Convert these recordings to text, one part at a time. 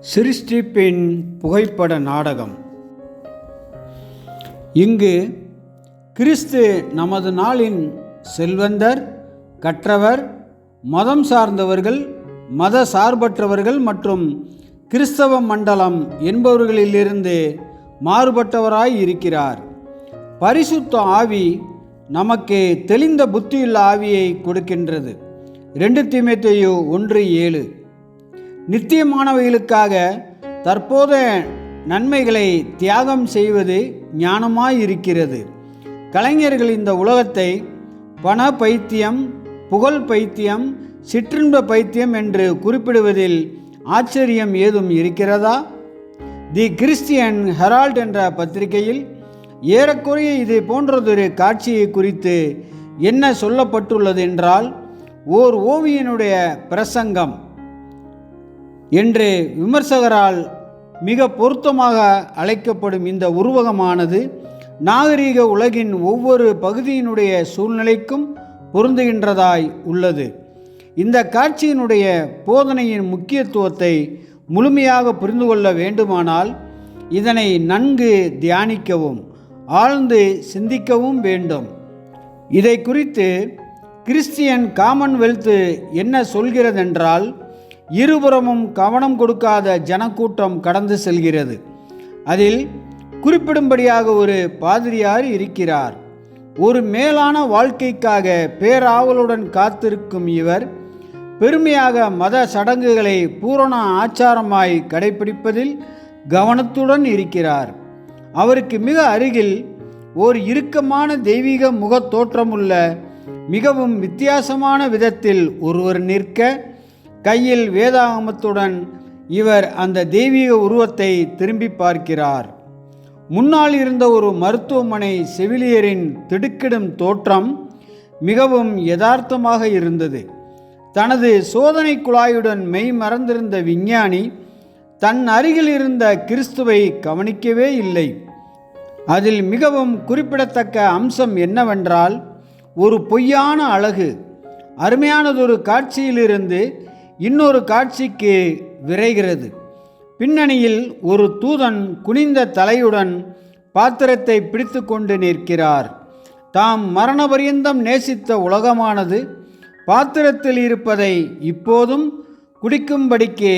சிருஷ்டிப்பின் புகைப்பட நாடகம். இங்கு கிறிஸ்து நமது நாளின் செல்வந்தர் கற்றவர் மதம் சார்ந்தவர்கள் மத சார்பற்றவர்கள் மற்றும் கிறிஸ்தவ மண்டலம் என்பவர்களிலிருந்து மாறுபட்டவராய் இருக்கிறார். பரிசுத்த ஆவி நமக்கு தெளிந்த புத்தியுள்ள ஆவியை கொடுக்கின்றது. ரெண்டு தீமைத்தையோ ஒன்று ஏழு. நித்தியமானவைகளுக்காக தற்போத நன்மைகளை தியாகம் செய்வது ஞானமாயிருக்கிறது. கலைஞர்கள் இந்த உலகத்தை பண பைத்தியம் புகழ் பைத்தியம் சிற்றின்ப பைத்தியம் என்று குறிப்பிடுவதில் ஆச்சரியம் ஏதும் இருக்கிறதா? தி கிறிஸ்டியன் ஹெரால்ட் என்ற பத்திரிகையில் ஏறக்குறைய இது போன்றதொரு காட்சியை குறித்து என்ன சொல்லப்பட்டுள்ளது என்றால் ஓர் ஓவியனுடைய பிரசங்கம். என்று விமர்சகரால் மிக பொருத்தமாக அழைக்கப்படும் இந்த உருவகமானது நாகரீக உலகின் ஒவ்வொரு பகுதியினுடைய சூழ்நிலைக்கும் பொருந்துகின்றதாய் உள்ளது. இந்த காட்சியினுடைய போதனையின் முக்கியத்துவத்தை முழுமையாக புரிந்து கொள்ள வேண்டுமானால் இதனை நன்கு தியானிக்கவும் ஆழ்ந்து சிந்திக்கவும் வேண்டும். இதை குறித்து கிறிஸ்டியன் காமன்வெல்த் என்ன சொல்கிறதென்றால் இருபுறமும் கவனம் கொடுக்காத ஜனக்கூட்டம் கடந்து செல்கிறது. அதில் குறிப்பிடும்படியாக ஒரு பாதிரியார் இருக்கிறார். ஒரு மேலான வாழ்க்கைக்காக பேராவலுடன் காத்திருக்கும் இவர் பெருமையாக மத சடங்குகளை பூரண ஆச்சாரமாய் கடைபிடிப்பதில் கவனத்துடன் இருக்கிறார். அவருக்கு மிக அருகில் ஓர் இறுக்கமான தெய்வீக முகத் தோற்றமுள்ள மிகவும் வித்தியாசமான விதத்தில் ஒருவர் நிற்க கையில் வேதாகமத்துடன் இவர் அந்த தெய்வீக உருவத்தை திரும்பி பார்க்கிறார். முன்னால் இருந்த ஒரு மருத்துவமனை செவிலியரின் திடுக்கிடும் தோற்றம் மிகவும் யதார்த்தமாக இருந்தது. தனது சோதனை குழாயுடன் மெய் மறந்திருந்த விஞ்ஞானி தன் அருகில் இருந்த கிறிஸ்துவை கவனிக்கவே இல்லை. அதில் மிகவும் குறிப்பிடத்தக்க அம்சம் என்னவென்றால் ஒரு பொய்யான அழகு அருமையானதொரு காட்சியிலிருந்து இன்னொரு காட்சிக்கு விரைகிறது. பின்னணியில் ஒரு தூதன் குனிந்த தலையுடன் பாத்திரத்தை பிடித்து கொண்டு நிற்கிறார். தாம் மரணபரியந்தம் நேசித்த உலகமானது பாத்திரத்தில் இருப்பதை இப்போதும் குடிக்கும்படிக்கு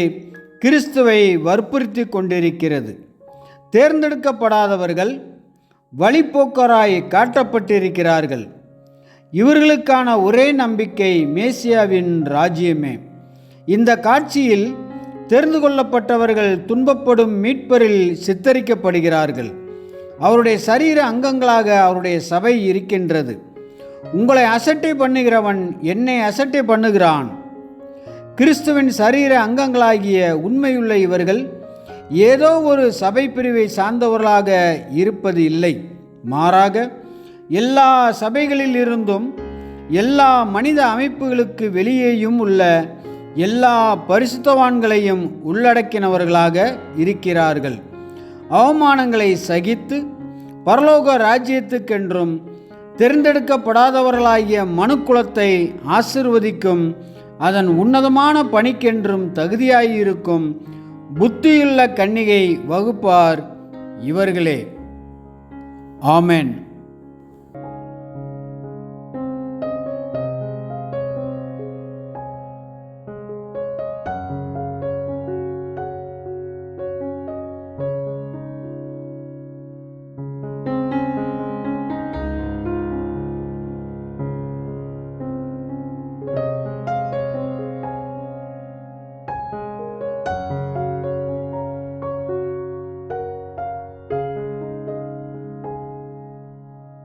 கிறிஸ்துவை வற்புறுத்தி கொண்டிருக்கிறது. தேர்ந்தெடுக்கப்படாதவர்கள் வழிப்போக்கராய் காட்டப்பட்டிருக்கிறார்கள். இவர்களுக்கான ஒரே நம்பிக்கை மேசியாவின் ராஜ்யமே. இந்த காட்சியில் தெரிந்து கொள்ளப்பட்டவர்கள் துன்பப்படும் மீட்பரில் சித்தரிக்கப்படுகிறார்கள். அவருடைய சரீர அங்கங்களாக அவருடைய சபை இருக்கின்றது. உங்களை அசட்டை பண்ணுகிறவன் என்னை அசட்டை பண்ணுகிறான். கிறிஸ்துவின் சரீர அங்கங்களாகிய உண்மையுள்ள இவர்கள் ஏதோ ஒரு சபை பிரிவை சார்ந்தவர்களாக இருப்பது இல்லை. மாறாக எல்லா சபைகளில் இருந்தும் எல்லா மனித அமைப்புகளுக்கு வெளியேயும் உள்ள எல்லா பரிசுத்தவான்களையும் உள்ளடக்கினவர்களாக இருக்கிறார்கள். அவமானங்களை சகித்து பரலோக ராஜ்யத்துக்கென்றும் தேர்ந்தெடுக்கப்படாதவர்களாகிய மனுக்குலத்தை ஆசிர்வதிக்கும் அதன் உன்னதமான பணிக்கென்றும் தகுதியாயிருக்கும் புத்தியுள்ள கன்னிகை வகுப்பார் இவர்களே. ஆமேன்.